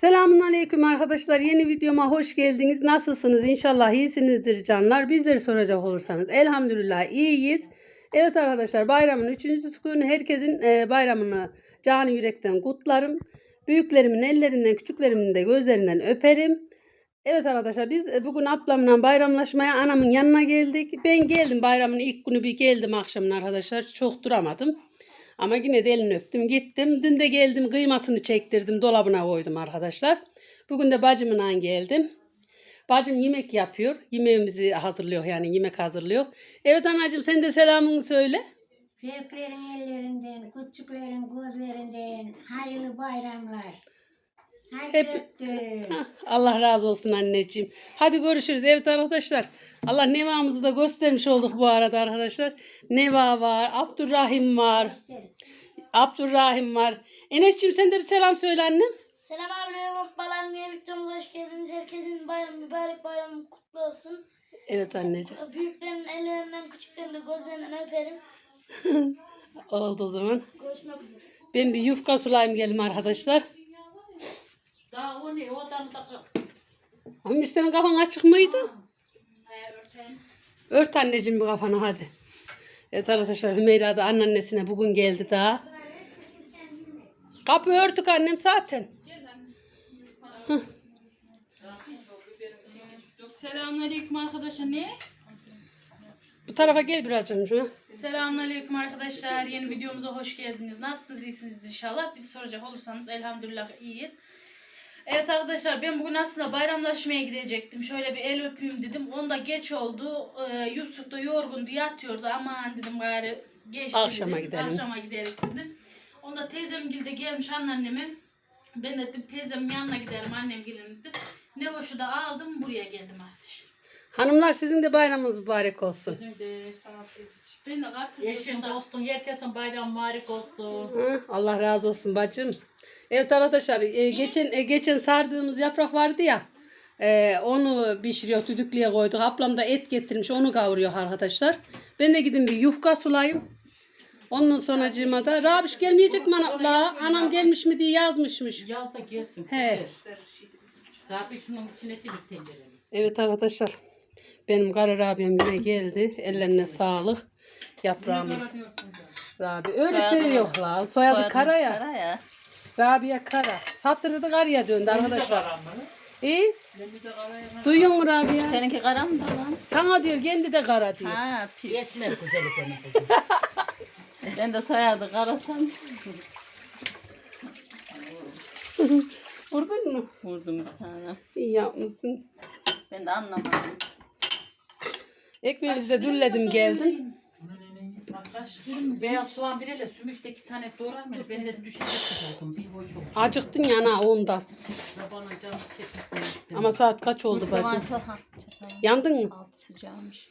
Selamun Aleyküm arkadaşlar. Yeni videoma hoş geldiniz. Nasılsınız? İnşallah iyisinizdir canlar. Bizleri soracak olursanız elhamdülillah iyiyiz. Evet arkadaşlar bayramın 3. günü herkesin e, bayramını canı yürekten kutlarım. Büyüklerimin ellerinden küçüklerimin de gözlerinden öperim. Evet arkadaşlar biz e, bugün ablamla bayramlaşmaya anamın yanına geldik. Ben geldim bayramın ilk günü bir geldim akşamın arkadaşlar. Çok duramadım. Ama yine de elini öptüm gittim. Dün de geldim kıymasını çektirdim dolabına koydum arkadaşlar. Bugün de bacımla geldim. Bacım yemek yapıyor. Yemeğimizi hazırlıyor yani yemek hazırlıyor. Evet anacığım sen de selamını söyle. Büyüklerin ellerinden, küçüklerin gözlerinden hayırlı bayramlar. Hep-. Hah, Allah razı olsun anneciğim. Hadi görüşürüz. Evet arkadaşlar. Allah nevamızı da göstermiş olduk bu arada arkadaşlar. Neva var. Abdurrahim var. Abdurrahim var. Enes'ciğim sen de bir selam söyle annem. Selam abilerim, ablalarım, yeni videomuza hoş geldiniz. Herkesin bayramı, mübarek bayramı kutlu olsun. Evet anneciğim. Büyüklerin ellerinden, küçüklerin de gözlerinden öperim. Oldu o zaman. Görüşmek üzere. Ben bir yufka sulayım gelim arkadaşlar. Daha o ne? O da Ama senin kafan açık mıydı? Ört anneciğim bir kafanı hadi. Evet arkadaşlar Hümeyra da anneannesine bugün geldi daha. Kapı örtük annem zaten. Selamünaleyküm arkadaşlar. Ne? Bu tarafa gel biraz önce. Selamünaleyküm arkadaşlar. Yeni videomuza hoş geldiniz. Nasılsınız? İyisiniz inşallah. Biz soracak olursanız elhamdülillah iyiyiz. Evet arkadaşlar ben bugün aslında bayramlaşmaya gidecektim. Şöyle bir el öpeyim dedim. Onda geç oldu. Ee, Yusuf da yorgundu yatıyordu. Aman dedim gari geçti Akşama dedim. gidelim. Akşama gidelim dedim. Onda teyzem de gelmiş anneannemin. Ben de dedim teyzemin yanına giderim annem gelin dedim. Ne hoşu da aldım buraya geldim artık. Hanımlar sizin de bayramınız mübarek olsun. Ben de karpuz Yeşil dostum, herkesin bayram mübarek olsun. Hı, Allah razı olsun bacım. Evet arkadaşlar e, geçen e, geçen sardığımız yaprak vardı ya. e, onu pişiriyor düdüklüye koyduk. Ablam da et getirmiş onu kavuruyor arkadaşlar. Ben de gidin bir yufka sulayayım. Ondan sonracığıma da Rabiş gelmeyecek mi abla? Anam gelmiş mi diye yazmışmış. Yaz da gelsin. He. Rabbi şunun içine de bir tencere. Evet arkadaşlar. Benim karar abim yine geldi. Ellerine sağlık. Yaprağımız. Rabi. Öyle seviyor la. Soyadı Kara ya. Rabia Kara. Satırı da Kara'ya döndü arkadaşlar. İyi. Duyuyor musun Rabia? Seninki kara mı da lan? Sana diyor kendi de Kara diyor. Ha pis. Esmer güzeli benim kızım. Ben de soyadı karasam. Vurdun mu? Vurdum bir tane. İyi yapmışsın. Ben de anlamadım. Ekmeğimizi de dülledim geldim. Beyaz soğan biriyle sümüşte iki tane doğrar? Ben de düşecek oldum. Bir hoş oldu. Acıktın ya ana ondan. Bana canım çekmek istedim. Ama saat kaç oldu bacım? Yandın mı? Altı sıcağımış.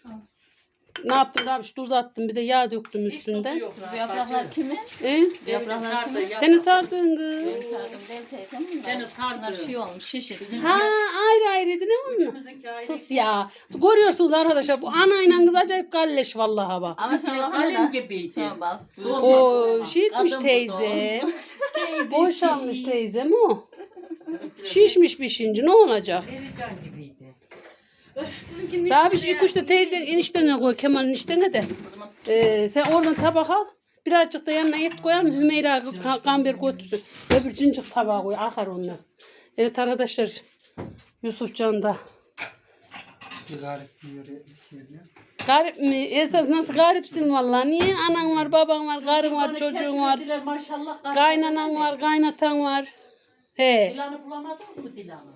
Ne yaptım Rabiş? Tuz attım bir de yağ döktüm üstünden. Bu yapraklar kimin? E? Yapraklar kimin? Senin sardığın kız. Benim sardım değil teyzemin mi? Seni. Bunlar şey olmuş şişir. Ha ayrı ayrıydı ne mi? Bizimki ayrı. Sus ya. Görüyorsunuz arkadaşlar bu anayla kız acayip galleş vallahi bak. Ama şuna bak Kalem hele. gibiydi. Şuna bak. O şey etmiş Kadın teyze. Boşalmış teyzem o. Şişmiş pişince ne olacak? Erican gibiydi. Rabiş ilk üçte teyze eniştene koy Kemal eniştene de. Ee, sen oradan tabak al. Birazcık da yanına et koyalım. Hümeyra ka- kamber götürsün. Öbür cincik tabağa koy. Akar onlar. Evet arkadaşlar. Yusufcan da. Garip mi? Esas nasıl garipsin vallahi. Niye? Anan var, baban var, karın var, çocuğun var. Maşallah. Kaynanan var, kaynatan var. He. Dilan'ı bulamadın mı Dilan'ı?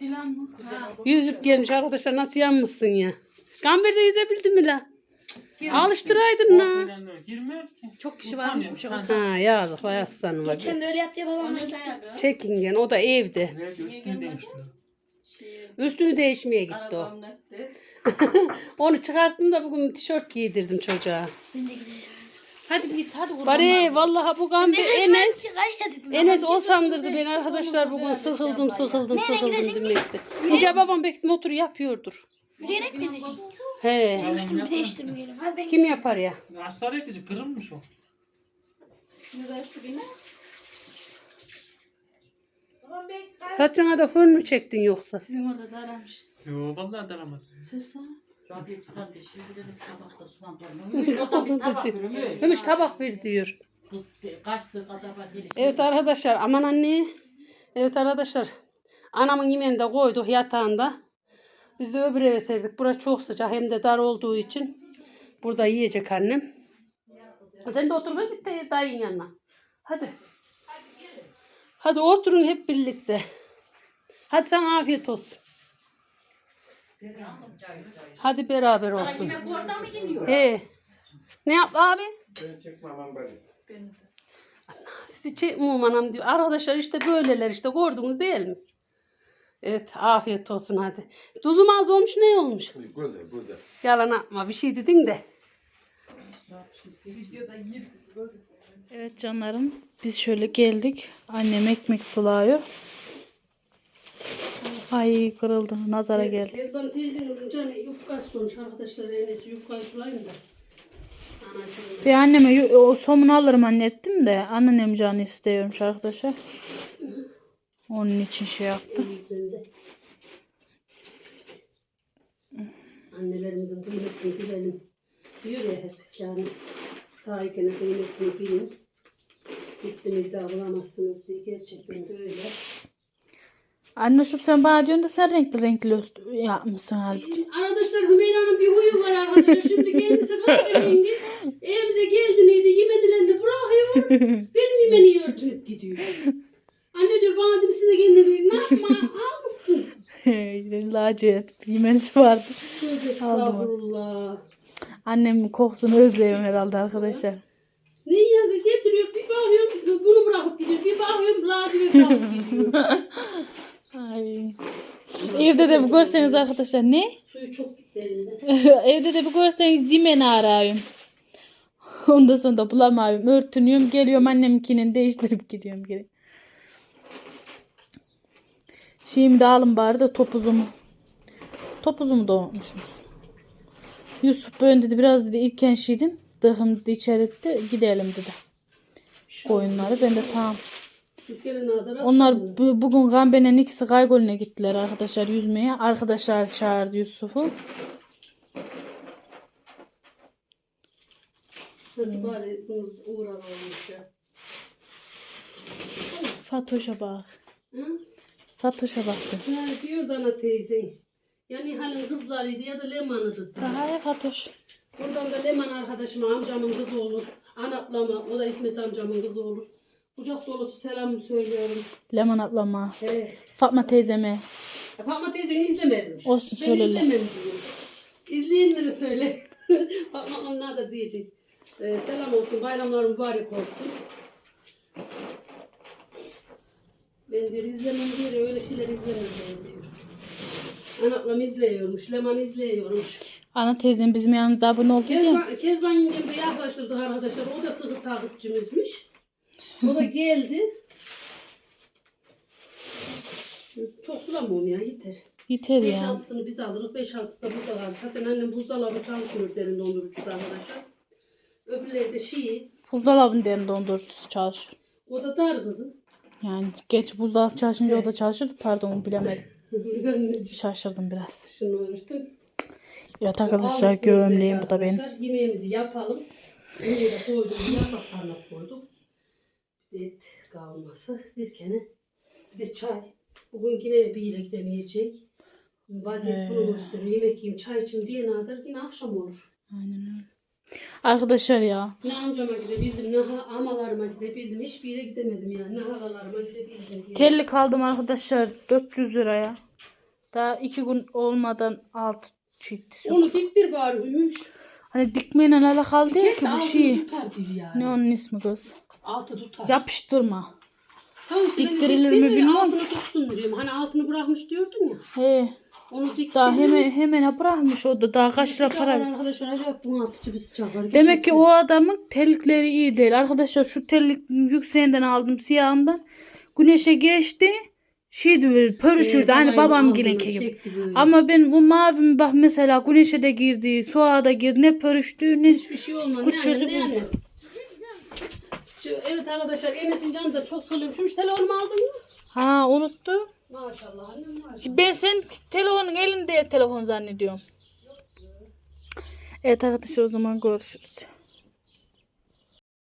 Dilan mı? Yüzüp gelmiş arkadaşlar nasıl yanmışsın ya. Gamberde yüzebildin mi la? Alıştıraydın la. Çok kişi varmış bu şaka. Ha yazık vay aslanım. Geçen de öyle yaptı ya gitti. Çekingen o da evde. Üstünü değişmeye gitti o. Onu çıkarttım da bugün tişört giydirdim çocuğa. Hadi git hadi kurban. Bari vallahi bu gamber Enes. Enes o sandırdı beni arkadaşlar bugün sıkıldım sıkıldım sıkıldım demekti. İnce babam belki motoru yapıyordur. Yürüyerek mi gidecek? He. Bir değiştirmeyelim. Hadi ben Kim yapar ya? Hasar edici kırılmış o. Şunu ver şu bine. Hatice'ne de fön mü çektin yoksa? Sizin orada da aramış. Yo vallahi daramadım. Ses lan. Rabia tabakta sulan dolmuş. O da bir tabak veriyor. Demiş tabak bir diyor. Kız kaçtı gelip Evet arkadaşlar aman anne. Evet arkadaşlar. Anamın yemeğini de koyduk yatağında. Biz de öbür eve serdik. Burası çok sıcak hem de dar olduğu için. Burada yiyecek annem. Sen de otur ben git de dayın yanına. Hadi. Hadi oturun hep birlikte. Hadi sana afiyet olsun. Hadi beraber olsun. Mı iniyor? He. Ne yap abi? Ben çekmem bari. Sizi çekmiyorum anam diyor. Arkadaşlar işte böyleler işte gördünüz değil mi? Evet afiyet olsun hadi. Tuzum az olmuş ne olmuş? Güzel güzel. Yalan atma bir şey dedin de. Evet canlarım biz şöyle geldik. Annem ekmek sulıyor. Ay kırıldı. Nazara geldi. Kezban teyzenizin canı yufkası olmuş arkadaşlar. Enesi yufkayı sulayın da. Anacığım. Bir anneme yu- o somunu alırım anne ettim de anneannem canı istiyormuş arkadaşlar. Onun için şey yüzünde. Annelerimizin kıymetini bilelim. Diyor ya hep yani sahipken kıymetini bilin. Gitti mi daha bulamazsınız diye gerçekten de öyle. Anne şu sen bana diyorsun da sen renkli renkli yapmışsın halbuki. Arkadaşlar Hümeyra'nın bir huyu var arkadaşlar. Şimdi kendisi kahverengi. Evimize geldi miydi yemenilerini bırakıyor. Benim yemeni örtünüp gidiyor. Anne diyor bana demişsin de kendine ne yapma almışsın. Lacivert bir yemenisi vardı. Estağfurullah. Annemin kokusunu özlüyorum herhalde arkadaşlar. Ne ya getiriyor bir bakıyorum bunu bırakıp gidiyor. Bir bakıyorum lacivert bırakıp gidiyor. Evde de bir görseniz arkadaşlar ne? Suyu çok gitti. Evde de bir görseniz yemeni arıyorum. Ondan sonra da bulamıyorum. Örtünüyorum. Geliyorum anneminkinin değiştirip gidiyorum geri. Şeyimi de alın bari de topuzumu. Topuzumu da unutmuşsunuz. Yusuf böyle dedi biraz dedi ilken şeydim. Dıhım dedi içeri dedi gidelim dedi. Koyunları ben de tamam. Onlar bu- bugün Gambe'nin ikisi Kaygol'üne gittiler arkadaşlar yüzmeye. Arkadaşlar çağırdı Yusuf'u. Nasıl bari bunu ya. Fatoş'a bak. Hı? Fatoş'a baktı. Ha, diyor Dana teyzen. Yani halin kızlarıydı ya da Leman'ıdı. Daha ya Fatoş. Buradan da Leman arkadaşıma amcamın kızı olur. Anaplama o da İsmet amcamın kızı olur. Kucak dolusu selam söylüyorum. Leman ablama. He. Fatma teyzeme. Fatma teyzen izlemezmiş. Olsun, ben söylerler. izlemem diyor. İzleyenlere söyle. Fatma onlar da diyecek. Ee, selam olsun, bayramlar mübarek olsun. Ben diyor izlemem diyor, öyle şeyler izlemem ben diyor. Anaklam izliyormuş, Leman izliyormuş. Ana teyzem bizim yanımızda abone oldu ya. Kezban, Kezban yengem de yaklaştırdık arkadaşlar. O da sıkı takipçimizmiş. O da geldi. Çok sulamıyorum ya yeter. Yeter ya. 5-6'sını biz alırız. 5-6'sı da burada kalır. Zaten annem buzdolabı çalışmıyor derin dondurucuda arkadaşlar. Öbürleri de şii. Buzdolabının derin dondurucusu çalışır. O da dar kızım. Yani geç buzdolabı çalışınca o da çalışırdı. Pardon bilemedim. Şaşırdım biraz. Şunu örtüm. Evet arkadaşlar gömleğim bu da arkadaşlar. benim. Yemeğimizi yapalım. Yemeği de koyduk. Yaprak sarması koyduk. Et kavurması. Dirkene. Bir de çay. Bugün yine bir yere gidemeyecek. Vaziyet bunu gösteriyor. Yemek yiyeyim, çay içeyim diye nadir yine akşam olur. Aynen öyle. Arkadaşlar ya. Ne amcama gidebildim, ne amalarıma gidebildim. Hiçbir yere gidemedim yani. Ne halalarıma gidebildim diye. Tellik aldım arkadaşlar 400 liraya. Daha iki gün olmadan alt çıktı. Onu diktir bari Hümüş. Hani dikmeyle alakalı değil ki bu şey. Ne onun ismi kız? Altı tutar. Yapıştırma. Tamam işte diktirilir mi bilmem. Altını tutsun diyorum. Hani altını bırakmış diyordun ya. He. Onu diktim. Daha hemen hemen bırakmış o da daha kaç lira para. Arkadaşlar acayip bunaltıcı bir sıcak var. Demek ki o adamın terlikleri iyi değil. Arkadaşlar şu terlik yükseğinden aldım siyahından. Güneşe geçti. Şey diyor pörüşürdü hani babam gilinki gibi. Ama ben bu mavimi bak mesela güneşe de girdi, soğuğa da girdi. Ne pörüştü ne hiçbir şey. Küçüldü Ne ne. Şu- Evet arkadaşlar Enes'in canı da çok sıkılıyormuş. Telefonumu aldın mı? Ha unuttu. Maşallah annem maşallah. Ben sen telefonun elinde telefon zannediyorum. Evet arkadaşlar o zaman görüşürüz.